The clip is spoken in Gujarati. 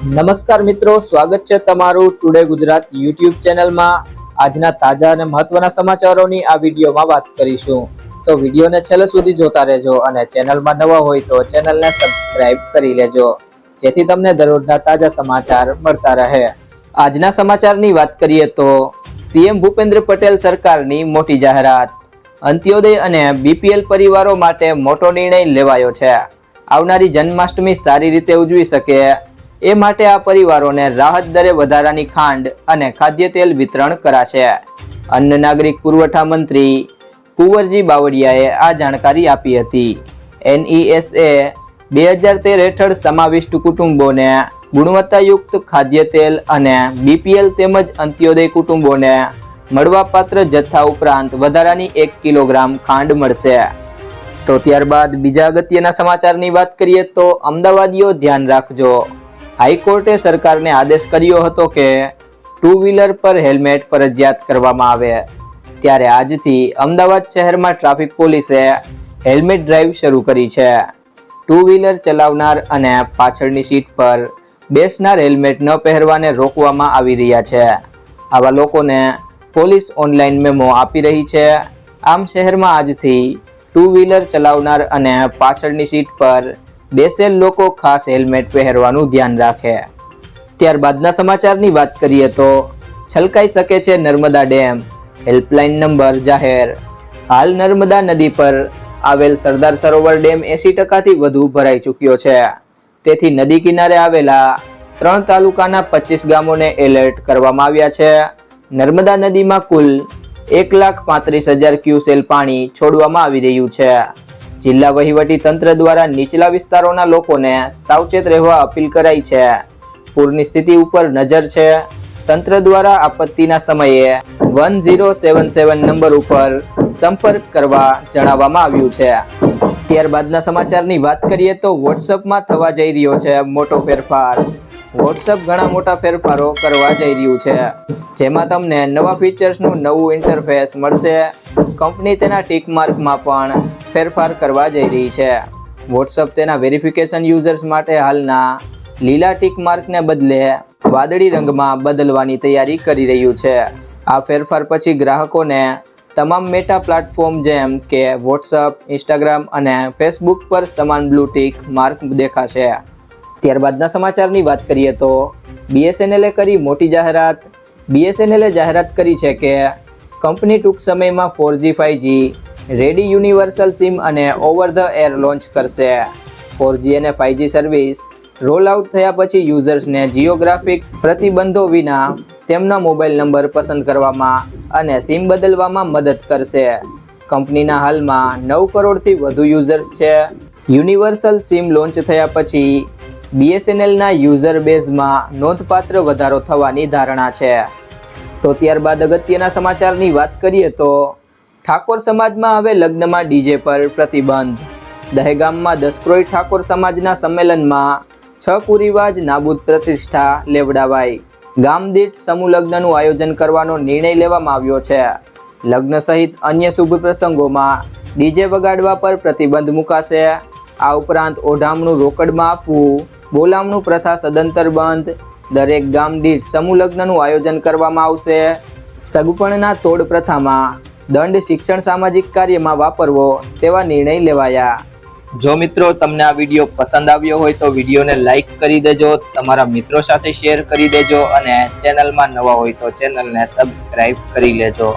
નમસ્કાર મિત્રો, સ્વાગત છે તમારું ટુડે ગુજરાત યુટ્યુબ ચેનલમાં. આજના તાજા અને મહત્વના સમાચારોની આ વિડીયોમાં વાત કરીશું. તો વિડીયોને છેલ્લે સુધી જોતા રહેજો અને ચેનલમાં નવા હોય તો ચેનલને સબસ્ક્રાઇબ કરી લેજો, જેથી તમને દરરોજના તાજા સમાચાર મળતા રહે. આજના સમાચારની વાત કરીએ તો સીએમ ભૂપેન્દ્ર પટેલ સરકારની મોટી જાહેરાત. અંત્યોદય અને બીપીએલ પરિવારો માટે મોટો નિર્ણય લેવાયો છે. આવનારી જન્માષ્ટમી સારી રીતે ઉજવી શકે. એ માટે આ પરિવારોને રાહત દરે વધારાની ખાંડ અને ખાદ્ય તેલ વિતરણ કરાશે. અન્ન નાગરિક પુરવઠા મંત્રી કુંવરજી બાવળિયાએ આ જાણકારી આપી હતી. એનઈએસએ બે હજાર તેર હેઠળ સમાવિષ્ટ કુટુંબોને ગુણવત્તાયુક્ત ખાદ્ય તેલ અને બીપીએલ તેમજ અંત્યોદય કુટુંબોને મળવાપાત્ર જથ્થા ઉપરાંત વધારાની એક કિલોગ્રામ ખાંડ મળશે. તો ત્યારબાદ બીજા અગત્યના સમાચારની વાત કરીએ તો અમદાવાદીઓ ધ્યાન રાખજો. હાઈકોર્ટે સરકારને આદેશ કર્યો હતો કે ટુ વ્હીલર પર હેલ્મેટ ફરજિયાત કરવામાં આવે. ત્યારે આજથી અમદાવાદ શહેરમાં ટ્રાફિક પોલીસે હેલ્મેટ ડ્રાઈવ શરૂ કરી છે. ટુ વ્હીલર ચલાવનાર અને પાછળની સીટ પર બેસનાર હેલ્મેટ ન પહેરવાને રોકવામાં આવી રહ્યા છે. આવા લોકોને પોલીસ ઓનલાઈન મેમો આપી રહી છે. આમ શહેરમાં આજથી ટુ વ્હીલર ચલાવનાર અને પાછળની સીટ પર બેસેલ લોકો ખાસ હેલ્મેટ પહેરવાનું ધ્યાન રાખે. ત્યારબાદના સમાચારની વાત કરીએ તો, છલકાઈ શકે છે નર્મદા ડેમ. હેલ્પલાઇન નંબર જાહેર. હાલ નર્મદા નદી પર આવેલ સરદાર સરોવર ડેમ એસી ટકાથી વધુ ભરાઈ ચૂક્યો છે. તેથી નદી કિનારે આવેલા ત્રણ તાલુકાના પચીસ ગામોને એલર્ટ કરવામાં આવ્યા છે. નર્મદા નદીમાં કુલ એક લાખ પાંત્રીસ હજાર ક્યુસેલ પાણી છોડવામાં આવી રહ્યું છે. જિલ્લા વહીવટી તંત્ર દ્વારા નીચલા વિસ્તારોના લોકોને સાવચેત રહેવા અપીલ કરાઈ છે. પૂરની સ્થિતિ ઉપર નજર છે. તંત્ર દ્વારા આપત્તિના સમયે one zero seven seven number ઉપર સંપર્ક કરવા જણાવવામાં આવ્યું છે. ત્યારબાદના સમાચારની વાત કરીએ તો વોટ્સઅપમાં થવા જઈ રહ્યો છે મોટો ફેરફાર. વોટ્સઅપ ઘણા મોટા ફેરફારો કરવા જઈ રહ્યું છે. જેમાં તમને નવા ફીચર્સનું નવું ઇન્ટરફેસ મળશે. કંપની તેના ટીક માર્કમાં પણ ફેરફાર કરવા જઈ રહી છે. વોટ્સઅપ તેના વેરિફિકેશન યુઝર્સ માટે હાલના લીલા ટીક માર્કને બદલે વાદળી રંગમાં બદલવાની તૈયારી કરી રહ્યું છે. આ ફેરફાર પછી ગ્રાહકોને તમામ મેટા પ્લેટફોર્મ જેમ કે વોટ્સઅપ ઇન્સ્ટાગ્રામ અને ફેસબુક પર સમાન બ્લુ ટીક માર્ક દેખાશે. ત્યારબાદના સમાચારની વાત કરીએ તો બીએસએનએલે કરી મોટી જાહેરાત. બીએસએનએલે જાહેરાત કરી છે કે કંપની ટૂંક સમયમાં four G five G ready universal SIM અને ઓવર ધ એર લોન્ચ કરશે. ફોરજી અને five G service roll out થયા પછી યુઝર્સને જિયોગ્રાફિક પ્રતિબંધો વિના તેમના મોબાઈલ નંબર પસંદ કરવામાં અને સિમ બદલવામાં મદદ કરશે. કંપનીના હાલમાં નવ કરોડથી વધુ યુઝર્સ છે. યુનિવર્સલ સિમ લોન્ચ થયા પછી બીએસએનએલના યુઝર બેઝમાં નોંધપાત્ર વધારો થવાની ધારણા છે. તો ત્યારબાદ અગત્યના સમાચારની વાત કરીએ તો ઠાકોર સમાજમાં હવે લગ્નમાં ડીજે પર પ્રતિબંધ. દહેગામમાં દસક્રોઈ ઠાકોર સમાજના સંમેલનમાં છ કુરિવાજ નાબૂદ પ્રતિષ્ઠા લેવડાવાઈ. ગામદીઠ સમૂહ લગ્નનું આયોજન કરવાનો નિર્ણય લેવામાં આવ્યો છે. લગ્ન સહિત અન્ય શુભ પ્રસંગોમાં ડીજે વગાડવા પર પ્રતિબંધ મુકાશે. આ ઉપરાંત ઓઢામણું રોકડમાં આપવું, બોલામણું પ્રથા સદંતર બંધ, દરેક ગામ દીઠ સમૂહ લગ્નનું આયોજન કરવામાં આવશે. સગપણના તોડ પ્રથામાં દંડ શિક્ષણ સામાજિક કાર્યમાં વાપરવો તેવા નિર્ણય લેવાયા. જો મિત્રો તમને આ વીડિયો પસંદ આવ્યો હોય તો વિડીયોને લાઇક કરી દેજો, તમારા મિત્રો સાથે શેર કરી દેજો અને ચેનલમાં નવા હોય તો ચેનલને સબસ્ક્રાઈબ કરી લેજો.